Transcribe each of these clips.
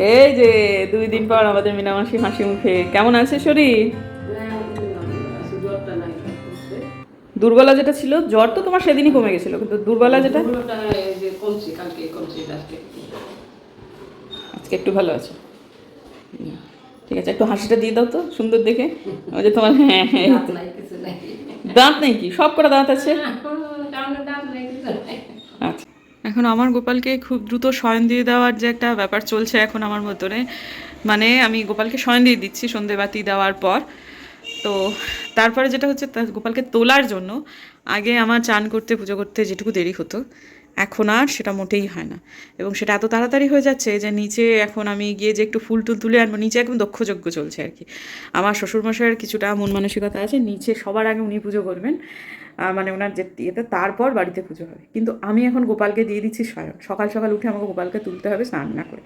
এই যে দুই দিন পর আমাদের মিনামাসি হাসি মুখে। কেমন আছে শরীর? দুর্বলা যেটা ছিল জ্বর তো তোমার সেদিনই কমে গেছিল কিন্তু দুর্বলা যেটা আজকে একটু। ভালো আছে। ঠিক আছে একটু হাসিটা দিয়ে দাও তো সুন্দর দেখে। ওই যে তোমার হ্যাঁ হ্যাঁ। দাঁত নেই কি? সব কটা দাঁত আছে এখন আমার গোপালকে খুব দ্রুত শয়ন দিয়ে দেওয়ার যে একটা ব্যাপার চলছে এখন আমার মতনে মানে আমি গোপালকে শয়ন দিয়ে দিচ্ছি সন্ধে বাতি দেওয়ার পর। তো তারপরে যেটা হচ্ছে গোপালকে তোলার জন্য আগে আমার চান করতে, পুজো করতে যেটুকু দেরি হতো, এখন আর সেটা মোটেই হয় না। এবং সেটা এত তাড়াতাড়ি হয়ে যাচ্ছে যে নিচে এখন আমি গিয়ে যে একটু ফুল টুল তুলে আনব, নিচে একদম দক্ষযজ্ঞ চলছে আর কি। আমার শ্বশুরমশাইয়ের কিছুটা মন মানসিকতা আছে, নিচে সবার আগে উনি পুজো করবেন। মানে ওনার যে ইয়েতে, তারপর বাড়িতে পুজো হবে। কিন্তু আমি এখন গোপালকে দিয়ে দিচ্ছি স্বয়ং। সকাল সকাল উঠে আমাকে গোপালকে তুলতে হবে, স্নান না করে।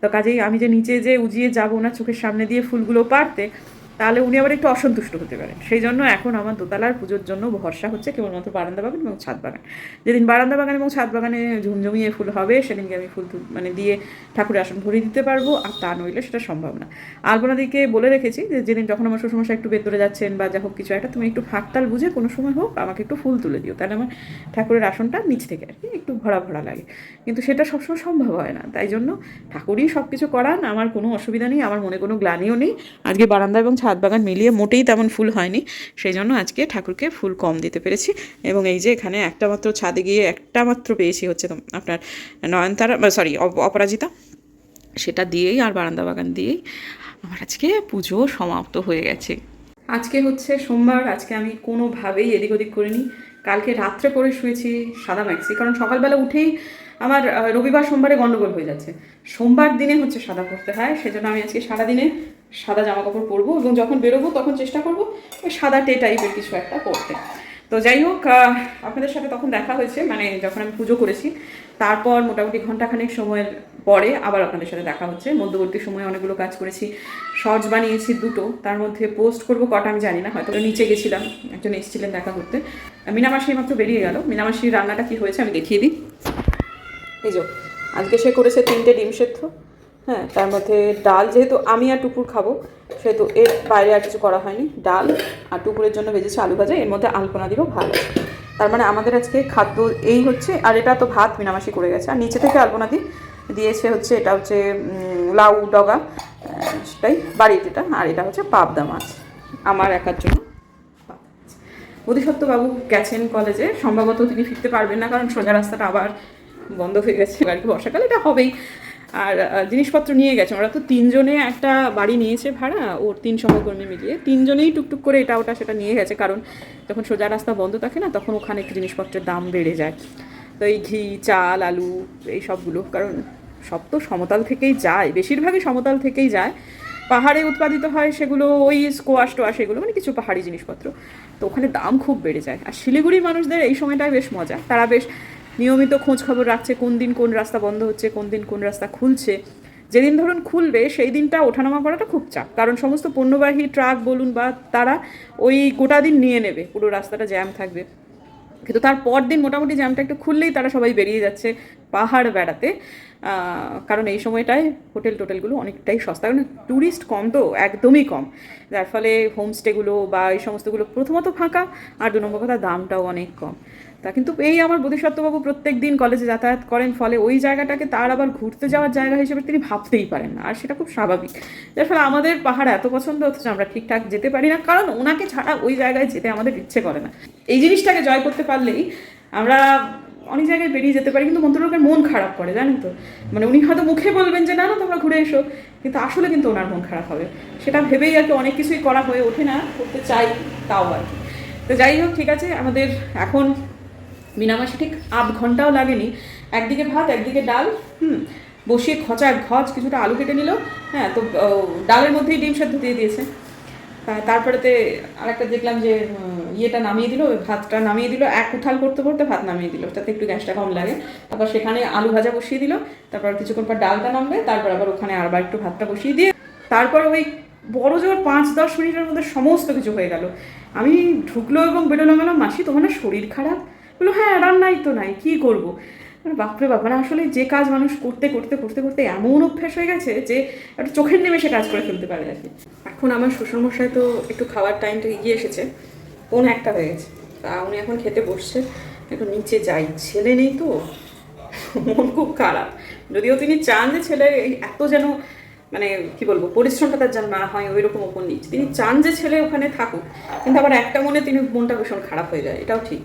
তো কাজেই আমি যে নিচে যে উজিয়ে যাব ওনার চোখের সামনে দিয়ে ফুলগুলো পারতে তাহলে উনি আবার একটু অসন্তুষ্ট হতে পারেন। সেই জন্য এখন আমার দোতলার পুজোর জন্য ভরসা হচ্ছে কেবলমাত্র বারান্দা বাগান এবং ছাদ বাগান। যেদিন বারান্দা বাগান এবং ছাদ বাগানে ঝুমঝুমিয়ে ফুল হবে, সেদিনকে আমি ফুল মানে দিয়ে ঠাকুরের আসন ভরিয়ে দিতে পারব, আর তা নইলে সেটা সম্ভব না। আলপনাদিকে বলে রেখেছি যে, যেদিন যখন আমার শ্বশুরমশাই একটু ভেতরে যাচ্ছেন বা যা হোক কিছু একটা, তুমি একটু ফাঁকতাল বুঝে কোনো সময় হোক আমাকে একটু ফুল তুলে দিও। তাহলে আমার ঠাকুরের আসনটা নিচ থেকে আর কি একটু ভরা ভরা লাগে। কিন্তু সেটা সবসময় সম্ভব হয় না। তাই জন্য ঠাকুরই সব কিছু করান, আমার কোনো অসুবিধা নেই, আমার মনে কোনো গ্লানিও নেই। আজকে বারান্দা এবং ছাদ বাগান মিলিয়ে মোটেই তেমন ফুল হয়নি। সেই জন্য আজকে ঠাকুরকে ফুল কম দিতে পেরেছি এবং এই যে এখানে একটা মাত্র ছাদে গিয়ে একটা মাত্র পেয়েছি হচ্ছে তোম- আপনার নয়নতারা সরি অপরাজিতা। সেটা দিয়েই আর বারান্দা বাগান দিয়েই আমার আজকে পুজো সমাপ্ত হয়ে গেছে। আজকে হচ্ছে সোমবার, আজকে আমি কোনোভাবেই এদিক ওদিক করিনি। কালকে রাত্রে করে শুয়েছি সাদা ম্যাক্সি, কারণ সকালবেলা উঠেই আমার রবিবার সোমবারে গণ্ডগোল হয়ে যাচ্ছে। সোমবার দিনে হচ্ছে সাদা পরতে হয়, সেজন্য আমি আজকে সারাদিনে সাদা জামা কাপড় পরবো এবং যখন বেরোবো তখন চেষ্টা করব ওই সাদা টে টাইপের কিছু একটা পরতে। তো যাই হোক আপনাদের সাথে তখন দেখা হয়েছে মানে যখন আমি পুজো করেছি, তারপর মোটামুটি ঘন্টাখানেক সময়ের পরে আবার আপনাদের সাথে দেখা হচ্ছে। মধ্যবর্তী সময়ে অনেকগুলো কাজ করেছি, শর্টস বানিয়েছি দুটো, তার মধ্যে পোস্ট করব কটা আমি জানি না, হয়তো নিচে গেছিলাম, একজন এসেছিলেন দেখা করতে। মিনামাসি মাত্র বেরিয়ে গেল। মিনামাসির রান্নাটা কি হয়েছে আমি দেখিয়ে দিই। এই যো, আজকে সে করেছে তিনটে ডিম সেদ্ধ হ্যাঁ তার মধ্যে ডাল, যেহেতু আমি আর টুকুর খাব, সেহেতু এর বাইরে আর কিছু করা হয়নি। ডাল আর টুকুরের জন্য ভেজেছে আলু ভাজা, এর মধ্যে আলপনা দিলেও ভালো তার মানে আমাদের আজকে খাদ্য এই হচ্ছে, আর এটা তো ভাত মিনামাসি করে গেছে। আর নিচে থেকে আলপনা দি, দিয়েছে হচ্ছে, এটা হচ্ছে লাউ ডগা সেটাই, বাড়ির যেটা, আর এটা হচ্ছে পাবদা মাছ, আমার একার জন্য। বোধিসত্ত্ববাবু গেছেন কলেজে, সম্ভবত তিনি ফিরতে পারবেন না, কারণ সোজা রাস্তাটা আবার বন্ধ হয়ে গেছে আর কি বর্ষাকালে, এটা হবেই। আর জিনিসপত্র নিয়ে গেছে। ওরা তো তিনজনে একটা বাড়ি নিয়েছে ভাড়া, ওর তিন সহকর্মী মিলিয়ে। তিনজনেই টুকটুক করে এটা ওটা সেটা নিয়ে গেছে, কারণ যখন সোজা রাস্তা বন্ধ থাকে না, তখন ওখানে একটু জিনিসপত্রের দাম বেড়ে যায়। তো এই ঘি, চাল, আলু, এই সবগুলো, কারণ সব তো সমতল থেকেই যায়, বেশিরভাগই সমতল থেকেই যায়। পাহাড়ে উৎপাদিত হয় সেগুলো, ওই স্কোয়াশ টোয়াশ এগুলো মানে কিছু পাহাড়ি জিনিসপত্র। তো ওখানে দাম খুব বেড়ে যায়। আর শিলিগুড়ির মানুষদের এই সময়টায় বেশ মজা। তারা বেশ নিয়মিত খোঁজ খবর রাখছে কোন দিন কোন রাস্তা বন্ধ হচ্ছে, কোন দিন কোন রাস্তা খুলছে। যেদিন ধরুন খুলবে, সেই দিনটা ওঠানামা করাটা খুব চাপ। কারণ সমস্ত পণ্যবাহী ট্রাক বলুন বা তারা ওই গোটা দিন নিয়ে নেবে, পুরো রাস্তাটা জ্যাম থাকবে। কিন্তু তার পর দিন মোটামুটি জ্যামটা একটু খুললেই তারা সবাই বেরিয়ে যাচ্ছে পাহাড় বেড়াতে। কারণ এই সময়টায় হোটেল টোটেলগুলো অনেকটাই সস্তা। কারণ ট্যুরিস্ট কম তো, একদমই কম। যার ফলে হোমস্টেগুলো বা এই সমস্তগুলো প্রথমত ফাঁকা, আর দু নম্বর কথা, দামটাও অনেক কম। তা কিন্তু এই আমার বোধিসত্ত্ববাবু প্রত্যেক দিন কলেজে যাতায়াত করেন, ফলে ওই জায়গাটাকে তার আবার ঘুরতে যাওয়ার জায়গা হিসেবে তিনি ভাবতেই পারেন না, আর সেটা খুব স্বাভাবিক। যার ফলে আমাদের পাহাড় এত পছন্দ, অথচ আমরা ঠিকঠাক যেতে পারি না, কারণ ওনাকে ছাড়া ওই জায়গায় যেতে আমাদের ইচ্ছে করে না। এই জিনিসটাকে জয় করতে পারলেই আমরা অনেক জায়গায় বেরিয়ে যেতে পারি, কিন্তু মন্ত্রলোকের মন খারাপ করে, জানেন তো? মানে উনি হয়তো মুখে বলবেন যে, না না, তোমরা ঘুরে এসো। কিন্তু আসলে কিন্তু ওনার মন খারাপ হবে। সেটা ভেবেই আর কি অনেক কিছুই করা হয়ে ওঠে না, করতে চাই তাও আর কি। তো যাই হোক, ঠিক আছে, আমাদের এখন মিনামাসে ঠিক আধ ঘন্টাও লাগেনি। একদিকে ভাত, একদিকে ডাল, হুম, বসিয়ে খচা ঘচ, কিছুটা আলু কেটে নিল। হ্যাঁ তো ডালের মধ্যেই ডিম সেদ্ধ দিয়ে দিয়েছে। তারপরেতে আরেকটা দেখলাম যে ইয়েটা নামিয়ে দিল, ভাতটা নামিয়ে দিল, এক উঠাল করতে করতে ভাত নামিয়ে দিল তাতে একটু গ্যাসটা কম লাগে। তারপর সেখানে আলু ভাজা বসিয়ে দিল, তারপর কিছুক্ষণ পর ডালটা নামবে, তারপর আবার ওখানে আবার একটু ভাতটা বসিয়ে দিয়ে, তারপর ওই বড় জোর পাঁচ দশ মিনিটের মধ্যে সমস্ত কিছু হয়ে গেল। আমি ঢুকলো এবং বেরোলো গেলাম মাসি, তোমার না শরীর খারাপ? বলল হ্যাঁ রান্নাই তো নাই, কী করব? মানে বাপরে বাপ মানে আসলে যে কাজ মানুষ করতে করতে করতে করতে এমন অভ্যাস হয়ে গেছে যে একটা চোখের নেমে সে কাজ করে ফেলতে পারে আর কি। এখন আমার শ্বশুরমশাই তো একটু খাওয়ার টাইমটা এগিয়ে এসেছে কোন একটা হয়ে গেছে। তা উনি এখন খেতে বসছে একটু নিচে যাই। ছেলে নেই তো, মন খুব খারাপ। যদিও তিনি চান যে ছেলে এত যেন মানে কি বলব, পরিশ্রমটা তার যেন না হয়, ওই রকম ওপর নিচ্ছে তিনি চান যে ছেলে ওখানে থাকুক, কিন্তু আবার একটা মনে তিনি মনটা ভীষণ খারাপ হয়ে যায়, এটাও ঠিক।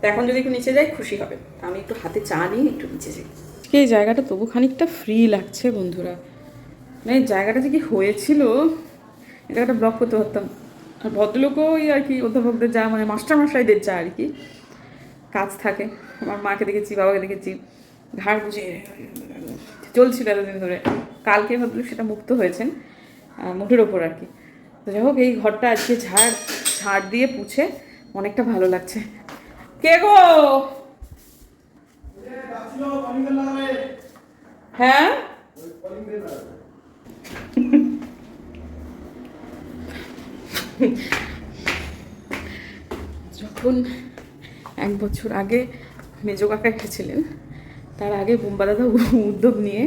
তো এখন যদি একটু নিচে যাই, খুশি হবে। আমি একটু হাতে চা নিয়ে একটু নিচে যাই। এই জায়গাটা তবু খানিকটা ফ্রি লাগছে বন্ধুরা। মানে জায়গাটা যে কি হয়েছিল এই জায়গাটা ব্লক করতে পারতাম। আর ভদ্রলোকও ওই আর কি অধ্যাপকদের যা মানে মাস্টারমশাইদের যা আর কি কাজ থাকে। আমার মাকে দেখেছি, বাবাকে দেখেছি। ঘাড় বুঝে চলছিল এতদিন ধরে। কালকে ভদ্রলোক সেটা মুক্ত হয়েছেন মুঠের ওপর আর কি। যাই হোক, এই ঘরটা আজকে ঝাড় ঝাড় দিয়ে পুছে অনেকটা ভালো লাগছে। কে গো? হ্যাঁ? যখন এক বছর আগে মেজো কাকা এসেছিলেন, তার আগে বোম্বা দাদা উদ্যোগ নিয়ে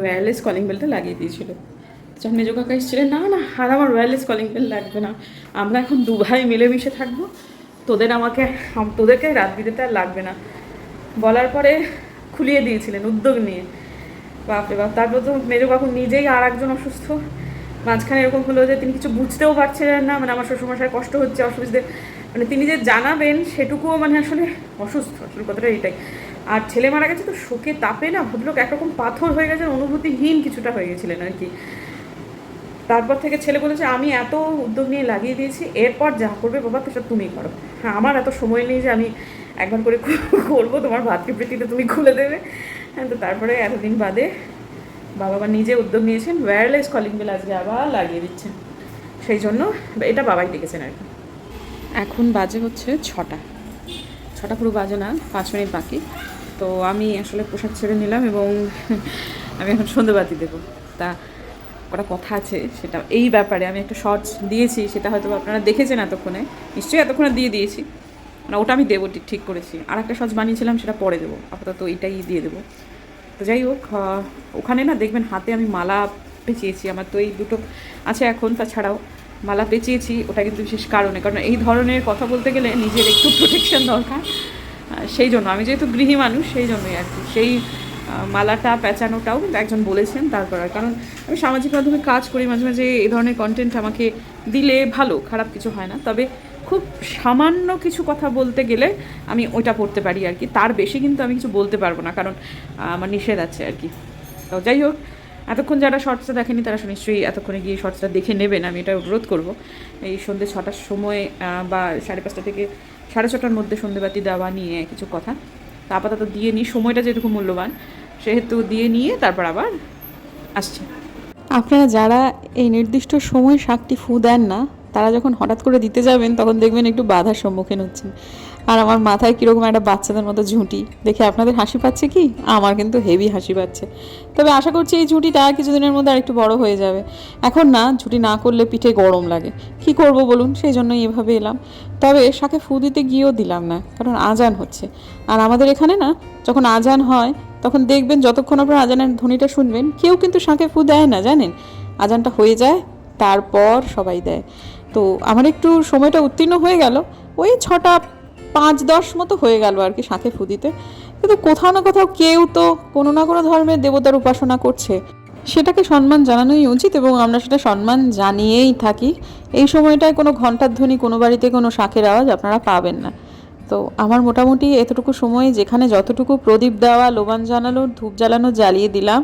ওয়্যারলেস কলিং বেলটা লাগিয়ে দিয়েছিল। যখন মেজো কাকা এসেছিলেন, না না, আর আমার ওয়্যারলেস কলিং বেল লাগবে না। আমরা এখন দু ভাই মিলেমিশে থাকব। তোদের আমাকে তোদেরকে রাত বিরেতে আর লাগবে না। বলার পরে খুলিয়ে দিয়েছিলেন উদ্যোগ নিয়ে। বাপরে বাপ, তারপর তো মেজো কাকু নিজেই আর একজন অসুস্থ। মাঝখানে এরকম হলো যে তিনি কিছু বুঝতেও পারছিলেন না মানে আমার শ্বশুরমশাই কষ্ট হচ্ছে, অসুবিধে। মানে তিনি যে জানাবেন সেটুকুও মানে আসলে অসুস্থ, আসলে কথাটা এটাই। আর ছেলে মারা গেছে তো শোকে তাপে না, ভদ্রলোক একরকম পাথর হয়ে গেছেন, অনুভূতিহীন কিছুটা হয়ে গেছিলেন আর কি। তারপর থেকে ছেলে বলেছে, আমি এত উদ্যোগ নিয়ে লাগিয়ে দিয়েছি, এরপর যা করবে বাবা, সেটা তুমি করো। আমার এত সময় নেই যে আমি একবার করে করব তোমার ভাতৃপ্রীতিতে তুমি খুলে দেবে। হ্যাঁ তো তারপরে এতদিন বাদে বাবা আবার নিজে উদ্যোগ নিয়েছেন ওয়্যারলেস কলিং বেল আজকে আবার লাগিয়ে দিচ্ছেন। সেই জন্য এটা বাবাই ডেকেছেন আর কি। এখন বাজে হচ্ছে ছটা। ছটা পুরো বাজে না, পাঁচ মিনিট বাকি। তো আমি আসলে পোশাক ছেড়ে নিলাম এবং আমি এখন সন্ধেবাতি দেবো। তা কটা কথা আছে, সেটা এই ব্যাপারে আমি একটা শর্টস দিয়েছি, সেটা হয়তো আপনারা দেখেছেন এতক্ষণে, নিশ্চয়ই এতক্ষণে দিয়ে দিয়েছি। মানে ওটা আমি দেবো, ঠিক- করেছি। আর একটা শর্টস বানিয়েছিলাম, সেটা পরে দেবো, আপাতত এইটাই দিয়ে দেবো। তো যাই হোক ওখানে না দেখবেন হাতে আমি মালা পেঁচিয়েছি, আমার তো এই দুটো আছে এখন, তাছাড়াও মালা পেঁচিয়েছি, ওটা কিন্তু বিশেষ কারণে, কারণ এই ধরনের কথা বলতে গেলে নিজের একটু প্রোটেকশন দরকার। সেই জন্য, আমি যেহেতু গৃহী মানুষ, সেই জন্যই আর কি। সেই মালাটা পেঁচানোটাও একজন বলেছেন তারপর আর কারণ আমি সামাজিক মাধ্যমে কাজ করি, মাঝে মাঝে এই ধরনের কন্টেন্ট আমাকে দিলে ভালো, খারাপ কিছু হয় না। তবে খুব সামান্য কিছু কথা বলতে গেলে আমি ওইটা পড়তে পারি আর কি। তার বেশি কিন্তু আমি কিছু বলতে পারব না, কারণ আমার নিষেধ আছে আর কি। তো যাই হোক, এতক্ষণ যারা শর্টসটা দেখেনি তারা নিশ্চয়ই এতক্ষণে গিয়ে শর্টসটা দেখে নেবেন, আমি এটা অনুরোধ করব। এই সন্ধ্যে ছটার সময় বা সাড়ে পাঁচটা থেকে সাড়ে ছটার মধ্যে সন্ধ্যেবাতি দেওয়া নিয়ে কিছু কথা। তা আপাতত দিয়ে নিই, সময়টা যেটুকু মূল্যবান, সেহেতু দিয়ে নিয়ে তারপর আবার আসছি। আপনারা যারা এই নির্দিষ্ট সময় শাকটি ফু দেন না, তারা যখন হঠাৎ করে দিতে যাবেন, তখন দেখবেন একটু বাধার সম্মুখীন হচ্ছেন। আর আমার মাথায় কীরকম একটা বাচ্চাদের মতো ঝুঁটি। দেখে আপনাদের হাসি পাচ্ছে কি? আমার কিন্তু হেভি হাসি পাচ্ছে। তবে আশা করছি এই ঝুঁটিটা কিছুদিনের মধ্যে আরেকটু বড় হয়ে যাবে। এখন না, ঝুঁটি না করলে পিঠে গরম লাগে। কি করব বলুন? সেই জন্যই এভাবে এলাম। তবে শাকে ফু দিতে গিয়েও দিলাম না, কারণ আজান হচ্ছে। আর আমাদের এখানে না, যখন আজান হয়, তখন দেখবেন যতক্ষণ আপনার আজানের ধ্বনিটা শুনবেন, কেউ কিন্তু শাঁখে ফু দেয় না, জানেন? আজানটা হয়ে যায়, তারপর সবাই দেয়। তো আমার একটু সময়টা উত্তীর্ণ হয়ে গেল। ওই ছটা পাঁচ দশ মতো হয়ে গেল আর কি শাঁখে ফুদিতে। কিন্তু কোথাও না কোথাও কেউ তো কোনো না কোনো ধর্মের দেবতার উপাসনা করছে। সেটাকে সম্মান জানানোই উচিত এবং আমরা সেটা সম্মান জানিয়েই থাকি। এই সময়টায় কোনো ঘণ্টার ধ্বনি, কোনো বাড়িতে কোনো শাঁখের আওয়াজ আপনারা পাবেন না। তো আমার মোটামুটি এতটুকু সময় যেখানে যতটুকু প্রদীপ দেওয়া, লোবান জানালো ধূপ জ্বালানো জ্বালিয়ে দিলাম,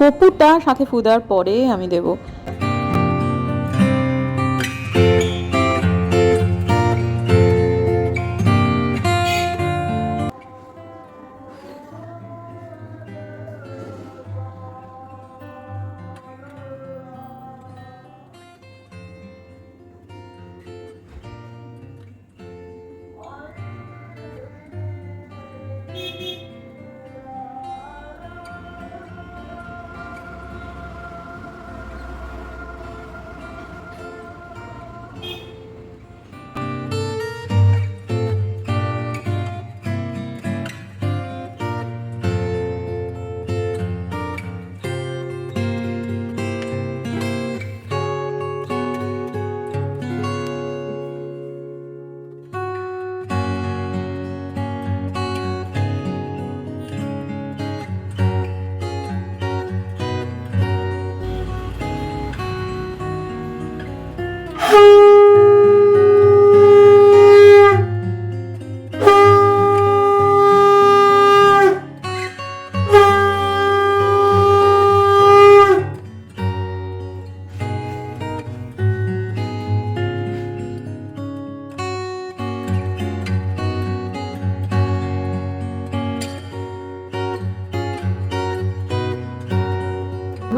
কপুরটা শাঁখে ফু দেওয়ার পরে আমি দেব।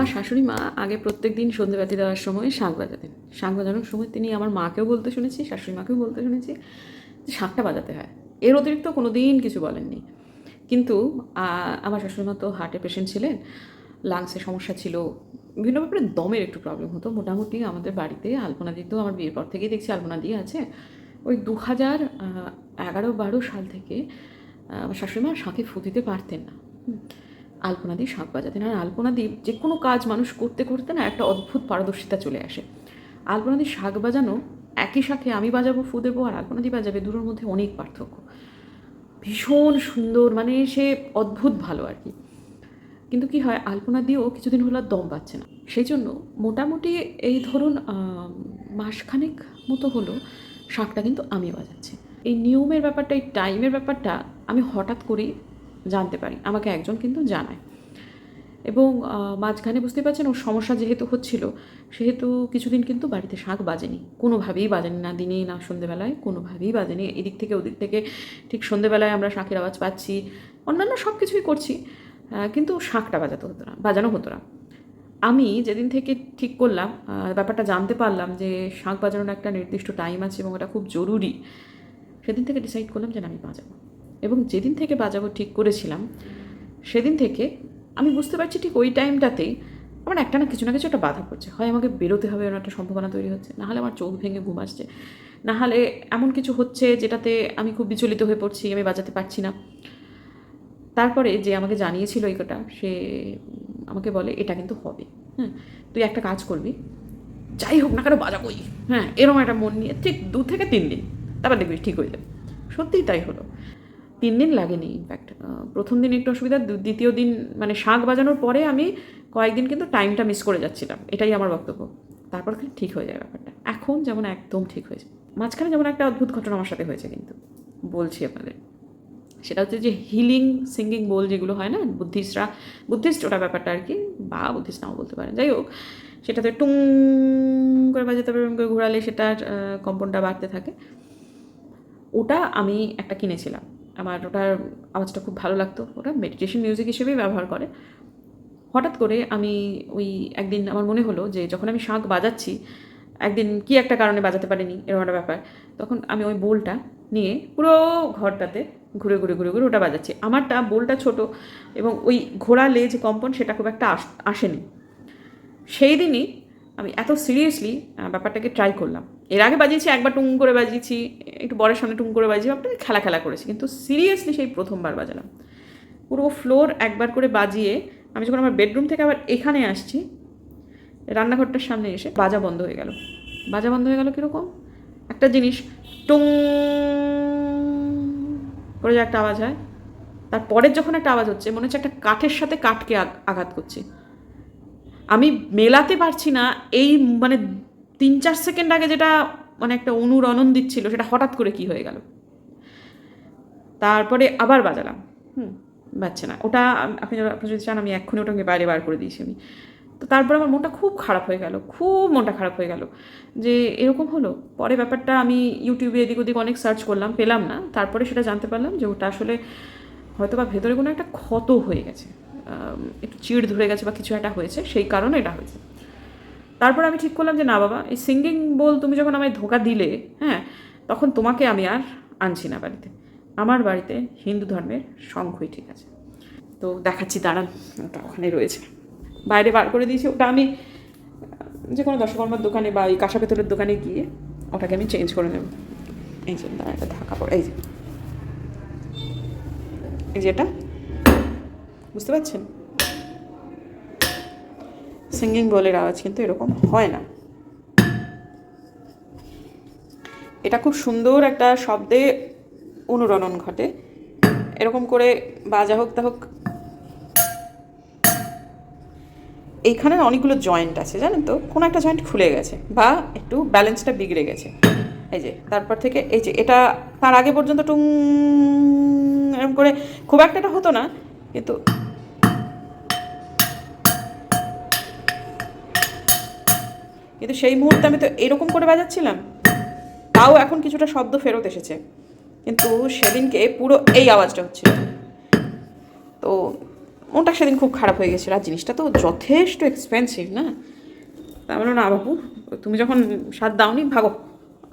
আমার শাশুড়ি মা আগে প্রত্যেক দিন সন্ধ্যেবাতি দেওয়ার সময় শাঁখ বাজাতেন। শাঁখ বাজানোর সময় তিনি আমার মাকেও বলতে শুনেছি, শাশুড়ি মাকেও বলতে শুনেছি যে শাঁখটা বাজাতে হয়। এর অতিরিক্ত কোনো দিন কিছু বলেননি। কিন্তু আমার শাশুড়ি মা তো হার্টে পেশেন্ট ছিলেন লাংসের সমস্যা ছিল, বিভিন্ন ব্যাপারে দমের একটু প্রবলেম হতো। মোটামুটি আমাদের বাড়িতে আলপনা দিত আমার বিয়ের পর থেকেই দেখছি আলপনা দিয়ে আছে। ওই দু হাজার এগারো বারো সাল থেকে আমার শাশুড়ি মা শাঁখে ফু দিতে পারতেন না। হুম। আলপনা দিয়ে শাঁখ বাজাতেন আর দিয়ে যে কোনো কাজ মানুষ করতে করতে না একটা অদ্ভুত পারদর্শিতা চলে আসে। আলপনা দিয়ে শাঁখ বাজানো, একই সাথে আমি বাজাবো, ফু দেবো, আর দিয়ে বাজাবে দুটোর মধ্যে অনেক পার্থক্য। ভীষণ সুন্দর মানে সে অদ্ভুত ভালো আর কি। কিন্তু কি হয়, আলপনা দিয়েও কিছুদিন হলো দম পাচ্ছে না। সেই জন্য মোটামুটি এই ধরুন মাসখানেক মতো হলো শাঁখটা কিন্তু আমি বাজাচ্ছি। এই নিয়মের ব্যাপারটা, এই টাইমের ব্যাপারটা আমি হঠাৎ করেই জানতে পারি, আমাকে একজন কিন্তু জানায়। এবং মাঝখানে বুঝতে পারছেন ওর সমস্যা যেহেতু হচ্ছিল, সেহেতু কিছুদিন কিন্তু বাড়িতে শাঁখ বাজেনি। কোনোভাবেই বাজেনি না দিনে, না সন্ধেবেলায়, কোনোভাবেই বাজেনি। এদিক থেকে ওদিক থেকে ঠিক সন্ধেবেলায় আমরা শাঁখের আওয়াজ পাচ্ছি, অন্যান্য সব কিছুই করছি কিন্তু শাঁখটা বাজাতে হতো না, বাজানো হতো না। আমি যেদিন থেকে ঠিক করলাম ব্যাপারটা জানতে পারলাম যে শাঁখ বাজানোর একটা নির্দিষ্ট টাইম আছে এবং এটা খুব জরুরি, সেদিন থেকে ডিসাইড করলাম যে আমি বাজাবো। এবং যেদিন থেকে বাজাবো ঠিক করেছিলাম, সেদিন থেকে আমি বুঝতে পারছি ঠিক ওই টাইমটাতেই আমার একটা না কিছু না কিছু একটা বাধা পড়ছে। হয় আমাকে বেরোতে হবে, এরকম একটা সম্ভাবনা তৈরি হচ্ছে নাহলে আমার চোখ ভেঙে ঘুম আসছে নাহলে এমন কিছু হচ্ছে যেটাতে আমি খুব বিচলিত হয়ে পড়ছি, আমি বাজাতে পারছি না। তারপরে যে আমাকে জানিয়েছিল এই কথা সে আমাকে বলে, এটা কিন্তু হবে। হ্যাঁ তুই একটা কাজ করবি, যাই হোক না কেন বাজাবোই। হ্যাঁ এরকম একটা মন নিয়ে ঠিক দু থেকে তিন দিন, তারপর দেখবি ঠিক হয়ে যাবে। সত্যিই তাই হলো। তিন দিন লাগেনি ইনফ্যাক্ট প্রথম দিন একটু অসুবিধা দ্বিতীয় দিন মানে শাঁখ বাজানোর পরে আমি কয়েকদিন কিন্তু টাইমটা মিস করে যাচ্ছিলাম। এটাই আমার বক্তব্য। তারপর ঠিক হয়ে যায় ব্যাপারটা। এখন যেমন একদম ঠিক হয়েছে। মাঝখানে যেমন একটা অদ্ভুত ঘটনা আমার সাথে হয়েছে কিন্তু, বলছি আপনাদের। সেটা হচ্ছে যে হিলিং সিঙ্গিং বোল যেগুলো হয় না, বুদ্ধিস্টরা, বুদ্ধিস্ট ওটা ব্যাপারটা আর কি, বা বুদ্ধিস্ট নাও বলতে পারেন, যাই হোক, সেটাতে টুং করে বাজাতে পারবেন করে ঘোরালে সেটার কম্পনটা বাড়তে থাকে। ওটা আমি একটা কিনেছিলাম। আমার ওটার আওয়াজটা খুব ভালো লাগতো। ওটা মেডিটেশন মিউজিক হিসেবেই ব্যবহার করে। হঠাৎ করে আমি ওই একদিন আমার মনে হলো যে যখন আমি শাঁখ বাজাচ্ছি, একদিন কি একটা কারণে বাজাতে পারিনি, এরকম একটা ব্যাপার। তখন আমি ওই বোলটা নিয়ে পুরো ঘরটাতে ঘুরে ঘুরে ঘুরে ঘুরে ওটা বাজাচ্ছি। আমারটা বোলটা ছোট এবং ওই ঘোরালে যে কম্পন সেটা খুব একটা আস- আসেনি। সেই দিনই আমি এত সিরিয়াসলি ব্যাপারটাকে ট্রাই করলাম। এর আগে বাজিয়েছি, একবার টুং করে বাজিয়েছি, একটু বরের সামনে টুং করে বাজিয়ে ব্যাপারটা খেলা খেলা করেছি, কিন্তু সিরিয়াসলি সেই প্রথমবার বাজালাম। পুরো ফ্লোর একবার করে বাজিয়ে আমি যখন আমার বেডরুম থেকে আবার এখানে আসছি, রান্নাঘরটার সামনে এসে বাজা বন্ধ হয়ে গেল। বাজা বন্ধ হয়ে গেল কীরকম? একটা জিনিস, টুং করে যে একটা আওয়াজ হয়, তারপরের যখন একটা আওয়াজ হচ্ছে, মনে হচ্ছে একটা কাঠের সাথে কাঠকে আঘাত করছে। আমি মেলাতে পারছি না, এই মানে তিন চার সেকেন্ড আগে যেটা মানে একটা অনুরণন দিচ্ছিল সেটা হঠাৎ করে কি হয়ে গেল? তারপরে আবার বাজালাম। হুম, বাজছে না। ওটা আপনি আপনি যদি চান, আমি এক্ষুনি ওটাকে বাইরে বার করে দিয়েছি আমি। তো তারপরে আমার মনটা খুব খারাপ হয়ে গেল, খুব মনটা খারাপ হয়ে গেল যে এরকম হলো। পরে ব্যাপারটা আমি ইউটিউবে এদিক ওদিক অনেক সার্চ করলাম, পেলাম না। তারপরে সেটা জানতে পারলাম যে ওটা আসলে হয়তো বা ভেতরে কোনো একটা ক্ষত হয়ে গেছে। একটু চিড় ধরে গেছে বা কিছু একটা হয়েছে, সেই কারণে এটা হয়েছে। তারপর আমি ঠিক করলাম যে, না বাবা, এই সিঙ্গিং বল তুমি যখন আমায় ধোকা দিলে হ্যাঁ তখন তোমাকে আমি আর আনছি না বাড়িতে। আমার বাড়িতে হিন্দু ধর্মের শঙ্খই ঠিক আছে। তো দেখাচ্ছি, দাঁড়ান, ওটা ওখানে রয়েছে। বাইরে বার করে দিয়েছি, ওটা আমি, যে কোনো দশকর্মার দোকানে বা এই কাঁসা পেতলের দোকানে গিয়ে ওটাকে আমি চেঞ্জ করে নেব। এই যে দাঁড়া এটা ঢাকা পড়ে, এই যে। এই যে এটা বুঝতে পারছেন? সিঙ্গিং বলের আওয়াজ কিন্তু এরকম হয় না। এটা খুব সুন্দর একটা শব্দে অনুরণন ঘটে। এরকম করে বাজা হোক তা হোক। এইখানে অনেকগুলো জয়েন্ট আছে, জানেন তো? কোনো একটা জয়েন্ট খুলে গেছে বা একটু ব্যালেন্সটা বিগড়ে গেছে। এই যে, তারপর থেকে এই যে, এটা তার আগে পর্যন্ত টুং, এরকম করে খুব একটা হতো না, কিন্তু কিন্তু সেই মুহূর্তে আমি তো এরকম করে বাজাচ্ছিলাম। তাও এখন কিছুটা শব্দ ফেরত এসেছে। কিন্তু সেদিনকে পুরো এই আওয়াজটা হচ্ছিল তো মনটা সেদিন খুব খারাপ হয়ে গেছিল। আর জিনিসটা তো যথেষ্ট এক্সপেন্সিভ না? তা বলল না বাবু, তুমি যখন সাত দাওনি, ভাগো।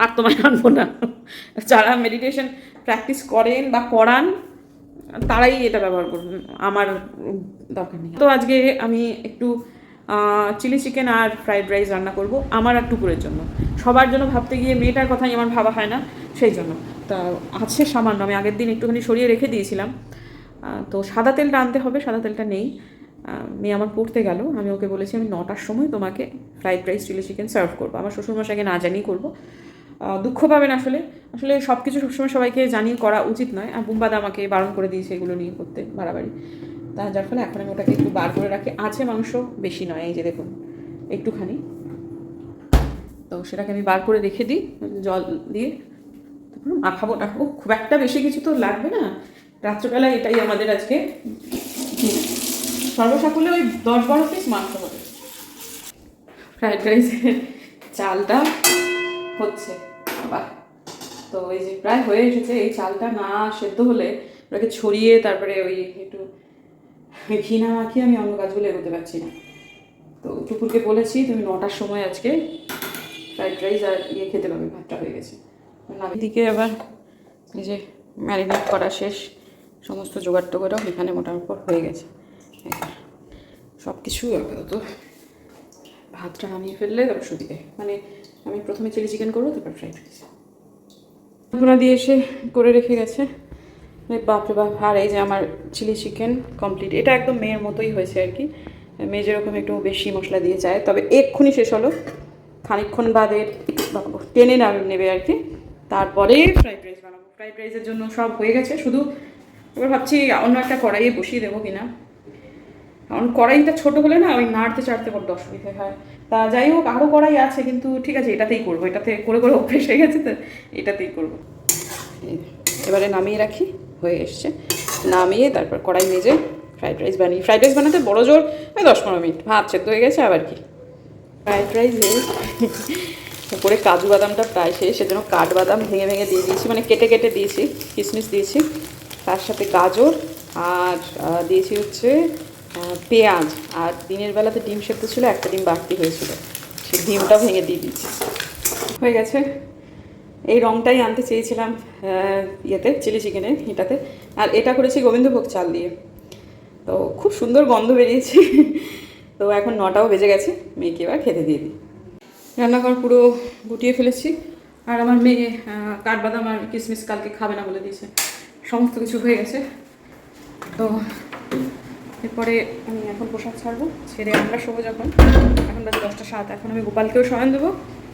আর তোমায় আনব না। যারা মেডিটেশন প্র্যাকটিস করেন বা করান, তারাই এটা ব্যবহার করুন। আমার দরকার নেই। তো আজকে আমি একটু চিলি চিকেন আর ফ্রাইড রাইস রান্না করব, আমার আর টুকুরের জন্য। সবার জন্য ভাবতে গিয়ে মেয়েটার কথাই আমার ভাবা হয় না, সেই জন্য। তা আছে সামান্য, আমি আগের দিন একটুখানি সরিয়ে রেখে দিয়েছিলাম। তো সাদা তেলটা আনতে হবে, সাদা তেলটা নেই। মেয়ে আমার পড়তে গেল, আমি ওকে বলেছি, আমি নটার সময় তোমাকে fried rice chilli chicken serve করব। আমার শ্বশুরমশাইকে না জানিয়ে করব। দুঃখ পাবেন আসলে। আসলে সব কিছু সবসময় সবাইকে জানিয়ে করা উচিত নয়। আর বুম্বাদা আমাকে বারণ করে দিয়েছে এগুলো নিয়ে করতে, বাড়াবাড়ি। তা যার ফলে এখন আমি ওটাকে একটু বার করে রাখি। আছে মাংস, বেশি নয়, এই যে দেখুন, একটুখানি। তো সেটাকে আমি বার করে রেখে দিই, জল দিয়ে। তারপর মাখাবো টাখাবো খুব একটা বেশি কিছু তো লাগবে না। রাত্রবেলা এটাই আমাদের আজকে। সর্বসাকুল্যে ওই দশ বারো পিস মাংস হবে। ফ্রাইড রাইসের চালটা হচ্ছে। আবার তো এই যে প্রায় হয়ে এসেছে, এই চালটা না সেদ্ধ হলে ওটাকে ছড়িয়ে তারপরে ওই একটু ঘি না মাখিয়ে আমি অন্য কাজগুলো এগোতে পারছি না। তো টুকুরকে বলেছি, তুমি নটার সময় আজকে ফ্রাইড রাইস আর ইয়ে খেতে পাবে, ভাতটা হয়ে গেছে। দিকে আবার এই যে ম্যারিনেট করা শেষ, সমস্ত জোগাড় টোগাড়ও এখানে মোটামুটি হয়ে গেছে। সব কিছু আপাতত ভাতটা নামিয়ে ফেললে তারপর সুবিধে মানে আমি প্রথমে চিলি চিকেন করব, তারপর ফ্রাইড রাইস দিয়ে এসে করে রেখে গেছে। মানে বাপরে বাপ, আর এই যে আমার চিলি চিকেন কমপ্লিট এটা একদম মেয়ের মতোই হয়েছে আর কি। মেয়ে যেরকম একটু বেশি মশলা দিয়ে চায়, তবে এক্ষুনি শেষ হলো। খানিকক্ষণ বাদে টেনে নেবে আর কি। তারপরে ফ্রাইড রাইস বানাবো। ফ্রাইড রাইসের জন্য সব হয়ে গেছে। শুধু এবার ভাবছি অন্য একটা কড়াইয়ে বসিয়ে দেবো কিনা। কারণ কড়াইটা ছোট হলে না ওই নাড়তে চাড়তে বড্ড অসুবিধে হয়। তা যাই হোক আরও কড়াই আছে, কিন্তু ঠিক আছে, এটাতেই করব। এটাতে করে করে অভ্যেস হয়ে গেছে তো, এটাতেই করব। এবারে নামিয়ে রাখি। হয়ে এসছে। নামিয়ে তারপর কড়াই মেজে ফ্রাইড রাইস বানিয়ে ফ্রাইড রাইস বানাতে বড়ো জোর ওই দশ পনেরো মিনিট ভাত সেদ্ধ হয়ে গেছে আবার কি? ফ্রাইড রাইসে উপরে কাজু বাদামটা প্রায় শেষ সেজন্য কাঠবাদাম ভেঙে ভেঙে দিয়ে দিয়েছি মানে কেটে কেটে দিয়েছি কিশমিশ দিয়েছি। তার সাথে গাজর আর দিয়েছি হচ্ছে পেঁয়াজ আর দিনের বেলাতে ডিম সেদ্ধ ছিল একটা ডিম বাড়তি হয়েছিল সেই ডিমটা ভেঙে দিয়ে দিয়েছি। হয়ে গেছে? এই রংটাই আনতে চেয়েছিলাম ইয়েতে, চিলি চিকেনে এটাতে আর এটা করেছি গোবিন্দভোগ চাল দিয়ে। তো খুব সুন্দর গন্ধ বেরিয়েছে। তো এখন নটাও বেজে গেছে, মেয়েকে এবার খেতে দিয়ে দিই। রান্নাঘর পুরো গুটিয়ে ফেলেছি। আর আমার মেয়ে কাঠবাদাম আর কিশমিশ কালকে খাবে না বলে দিয়েছে। সমস্ত কিছু হয়ে গেছে। তো এরপরে আমি এখন পোশাক ছাড়বো। ছেড়ে আমরা শোবো যখন। এখন বাজে দশটা সাত। এখন আমি গোপালকেও শয়ন দেবো।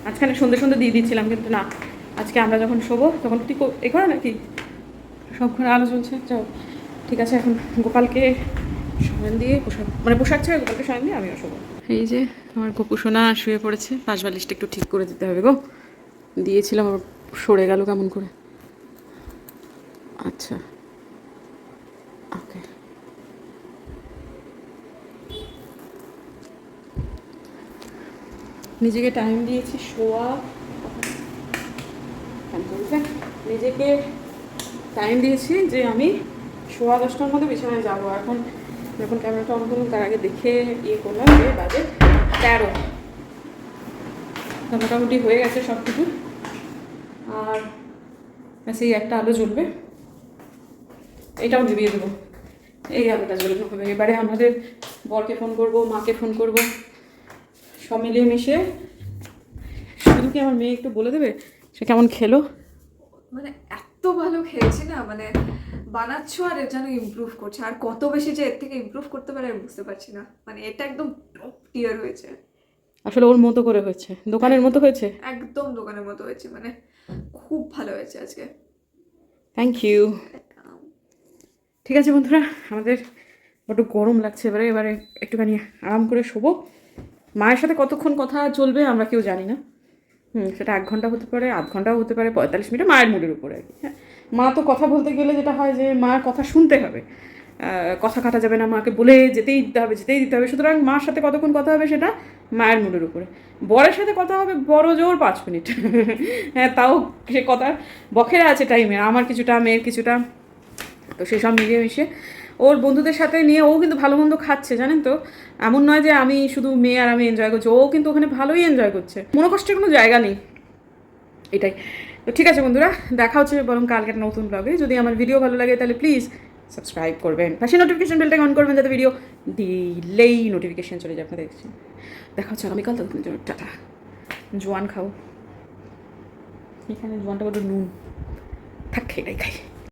আজখানে সন্ধ্যে সন্ধ্যে দিয়ে দিচ্ছিলাম, কিন্তু না। আজকে আমরা যখন শোবো, তখন তুই এ করে নাকি? সব ঘরে আলো চলছে যাও। ঠিক আছে, এখন গোপালকে শয়ন দিয়ে পোশাক মানে পোশাক ছেড়ে গোপালকে শয়ন দিয়ে আমিও শোবো। এই যে, আমার গোপুসোনা শুয়ে পড়েছে। পাশ বালিশটা একটু ঠিক করে দিতে হবে গো। দিয়েছিলাম আমার সরে গেল কেমন করে। আচ্ছা। ওকে। নিজেকে টাইম দিয়েছি, শোয়া কেন বলছে? নিজেকে টাইম দিয়েছি যে আমি সোয়া দশটার মধ্যে বিছানায় যাব। এখন যখন ক্যামেরাটা অন করলাম, তার আগে দেখে ইয়ে করলাম যে বাজে তেরো। মোটামুটি হয়ে গেছে সব কিছু আর সেই একটা আলো জ্বলবে, এটাও নিভিয়ে দেবো। এই আলোটা জ্বলবে হবে এবারে আমাদের বরকে ফোন করব, মাকে ফোন করব, সব মিলিয়ে মিশে শুধু কি আমার মেয়ে একটু বলে দেবে? সে কেমন খেলো? মানে এত ভালো খেয়েছি না মানে বানাচ্ছ আর এর যেন ইমপ্রুভ করছে আর কত বেশি যে এর থেকে ইমপ্রুভ করতে পারে আমি বুঝতে পারছি না। মানে এটা একদম টপ টিয়ার হয়েছে। আসলে ওর মতো করে হয়েছে দোকানের মতো হয়েছে? একদম দোকানের মতো হয়েছে মানে খুব ভালো হয়েছে আজকে। থ্যাংক ইউ ঠিক আছে বন্ধুরা আমাদের বড্ড গরম লাগছে এবারে এবারে একটুখানি আরাম করে শোবো। মায়ের সাথে কতক্ষণ কথা চলবে আমরা কেউ জানি না। হুম, সেটা এক ঘণ্টা হতে পারে, আধ ঘন্টাও হতে পারে, পঁয়তাল্লিশ মিনিট মায়ের মুডের উপরে আর কি হ্যাঁ। মা তো কথা বলতে গেলে যেটা হয় যে মার কথা শুনতে হবে কথা কাটা যাবে না, মাকে বলে যেতেই দিতে হবে, যেতেই দিতে হবে, সুতরাং মার সাথে কতক্ষণ কথা হবে সেটা মায়ের মুডের উপরে। বরের সাথে কথা হবে বড় জোর পাঁচ মিনিট হ্যাঁ তাও সে কথা বখেরা আছে টাইমে আমার কিছুটা, মেয়ের কিছুটা, তো সেসব মিলিয়ে মিশিয়ে ওর বন্ধুদের সাথে নিয়ে ও কিন্তু ভালো মন্দ খাচ্ছে, জানেন তো? এমন নয় যে আমি শুধু মেয়ে আর আমি এনজয় করছি, ও কিন্তু ওখানে ভালোই এনজয় করছে। মনোকষ্টের কোনো জায়গা নেই। এটাই। তো ঠিক আছে বন্ধুরা, দেখা হচ্ছে বরং কালকে একটা নতুন ব্লগে যদি আমার ভিডিও ভালো লাগে তাহলে প্লিজ সাবস্ক্রাইব করবেন। পাশে নোটিফিকেশন বেলটাকে অন করবেন যাতে ভিডিও দিলেই নোটিফিকেশন চলে যায় আপনাদের দেখা হচ্ছে আগামীকাল, ততক্ষণের জন্য টাটা। জোয়ান খাও। এখানে জোয়ানটা বড় নুন। থাক এটাই খাই।